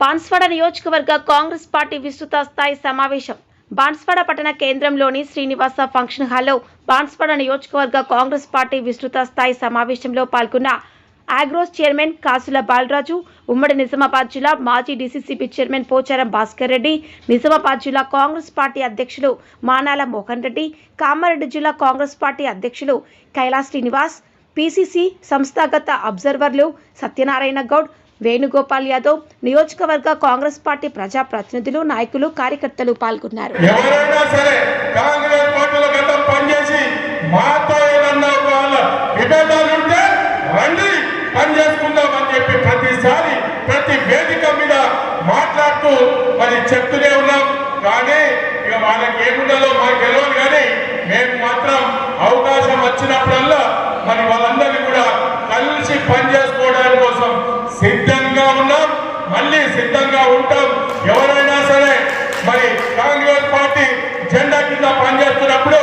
బాన్స్వాడ నియోజకవర్గ కాంగ్రెస్ పార్టీ విస్తృత స్థాయి సమావేశం. బాన్స్వాడ పట్టణ కేంద్రంలోని శ్రీనివాస ఫంక్షన్ హాల్లో బాన్స్వాడ నియోజకవర్గ కాంగ్రెస్ పార్టీ విస్తృత స్థాయి సమావేశంలో పాల్గొన్న ఆగ్రోస్ చైర్మన్ కాసుల బాలరాజు ఉమ్మడి నిజామాబాద్ జిల్లా మాజీ డీసీసీబీ చైర్మన్ పోచారం భాస్కర్ రెడ్డి నిజామాబాద్ జిల్లా కాంగ్రెస్ పార్టీ అధ్యక్షులు మానాల మోహన్ రెడ్డి కామారెడ్డి జిల్లా కాంగ్రెస్ పార్టీ అధ్యక్షులు కైలాస్ శ్రీనివాస్ పీసీసీ సంస్థాగత అబ్జర్వర్లు సత్యనారాయణ గౌడ్ వేణుగోపాల్ యాదవ్ నియోజకవర్గ కాంగ్రెస్ పార్టీ ప్రజా ప్రతినిధులు నాయకులు కార్యకర్తలు పాల్గొన్నారు. ప్రతి వేదిక మీద మాట్లాడుతూ మరి చెప్తూనే ఉన్నాం. కానీ ఇక వాళ్ళకి ఏముండాలో మాకు తెలియదు కానీ మేము మాత్రం అవకాశం వచ్చినప్పుడల్లా మరి వాళ్ళందరినీ కూడా కలిసి పనిచేసుకోవడానికి కోసం సిద్ధంగా ఉన్నాం మళ్ళీ సిద్ధంగా ఉంటాం. ఎవరైనా సరే మరి కాంగ్రెస్ పార్టీ జెండా కింద పనిచేస్తున్నప్పుడు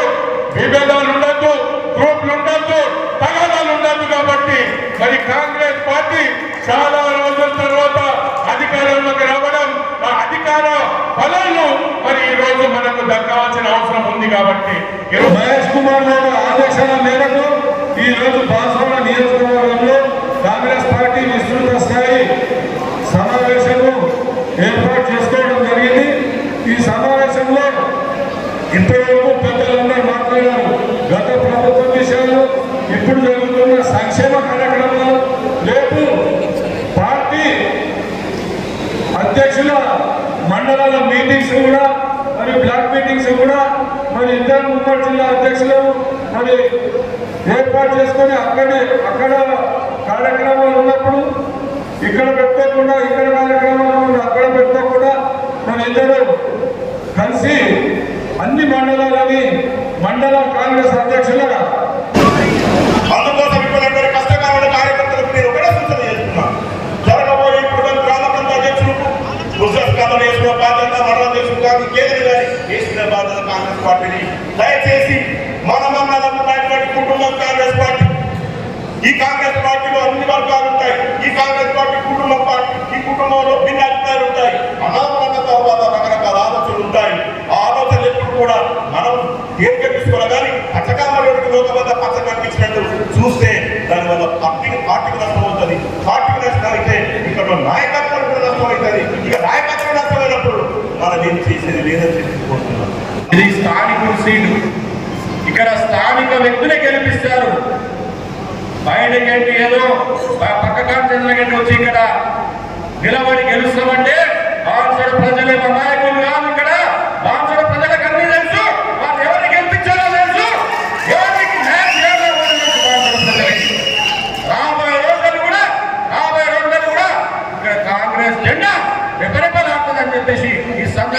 విభేదాలు ఉండొద్దు గ్రూప్లు ఉండొద్దు తగాదాలు ఉండొద్దు కాబట్టి మరి కాంగ్రెస్ పార్టీ చాలా రోజుల తర్వాత అధికారంలోకి రావడం ఆ అధికార బలాలు మరి ఈ రోజు మనకు దక్కాల్సిన అవసరం ఉంది కాబట్టి మహేష్ కుమార్ గారు ఆదేశాల మేరకు ఈ రోజు బాన్స్వాడ నియోజకవర్గం కాంగ్రెస్ పార్టీ విస్తృత స్థాయి సమావేశము ఏర్పాటు చేసుకోవడం జరిగింది ఈ సమావేశంలో ఇంతవరకు పెద్దలందరూ మాట్లాడారు. గత ప్రభుత్వం విషయాలు ఇప్పుడు జరుగుతున్న సంక్షేమ కార్యక్రమాలు రేపు పార్టీ అధ్యక్షుల మండలాల మీటింగ్స్ కూడా మరి బ్లాక్ మీటింగ్స్ కూడా మరి ఇద్దరు ఉమ్మడి జిల్లా అధ్యక్షులు మరి ఏర్పాటు చేసుకొని అక్కడే అక్కడ కార్యక్రమాలు ఉన్నప్పుడు ఇక్కడ పెట్టకుండా ఇక్కడ కార్యక్రమాలు అక్కడ పెట్టకుండా మన ఇద్దరు మండల కాంగ్రెస్ అధ్యక్షులుగా అందుకోసం ఇప్పుడందరి కష్టకాలంలో కార్యకర్తలకు నేను ఒకటే సూచన చేస్తున్నా. జరగబోయే ఇప్పుడు గ్రామ అధ్యక్షులకు గుజరాత్ కాలం వేసుకున్న బాధ్యత మండల అధ్యక్షులు కానీ కేంద్ర గారి వేసిన బాధ్యత కాంగ్రెస్ పార్టీని. దయచేసి మన మండలం కుటుంబం కాంగ్రెస్ పార్టీ ఈ కాంగ్రెస్ పార్టీ నష్టమైనప్పుడు ఏం చేసేది లేదని తెలుసుకుంటున్నాం ఇది స్థానికుడు సీటు. ఇక్కడ స్థానిక వ్యక్తులే గెలిపిస్తారు. బయటకెళ్ళి ఏదో ప- పక్క కాంచెందులకెళ్ళి వచ్చి ఇక్కడ నిలబడి గెలుస్తామంటే బాన్సడ ప్రజలే మా నాయకులు కాదు ఇక్కడ బాన్సడ ప్రజలకు అన్ని తెలుసు వాళ్ళు ఎవరిని గెలిపించారో తెలుసు ఎవరికి న్యాయం చేయాలో కూడా తెలుసు బాన్సడ ప్రజలకి రాబోయే రోజులు కూడా రాబోయే రోజులు కూడా ఇక్కడ కాంగ్రెస్ జెండా రెపరెపలాడుతుందని చెప్పేసి ఈ సందర్భంగా నేను తెలియజేస్తున్నాను అందరికీ చెప్తున్నా బయట ఉన్న సోదరులు ఇక్కడ ఉన్న సోదరులు అందరూ కూడా కాంగ్రెస్ పార్టీ యొక్క కుటుంబ సభ్యులే ఒకసారి పార్టీలోకి ఎంటర్ అయిన తర్వాత వారందరూ కూడా కాంగ్రెస్ పార్టీ కుటుంబ సభ్యులే భావించాలా ఎందుకంటే ఇది కుటుంబం కుటుంబంలో చిన్న చిన్న తగాదాలు ఉంటాయి కష్టాలు ఉంటాయి నష్టాలు ఉంటాయి వాటన్నిటిని కూడా మనం మీరు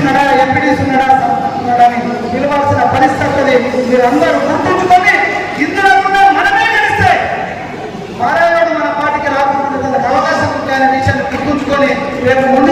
ఉన్నాడా ఎంపీడీసీ ఉన్నాడా ఉన్నాడా అని పిలవాల్సిన పరిస్థితి మీరందరూ గుర్తుంచుకొని మన పార్టీకి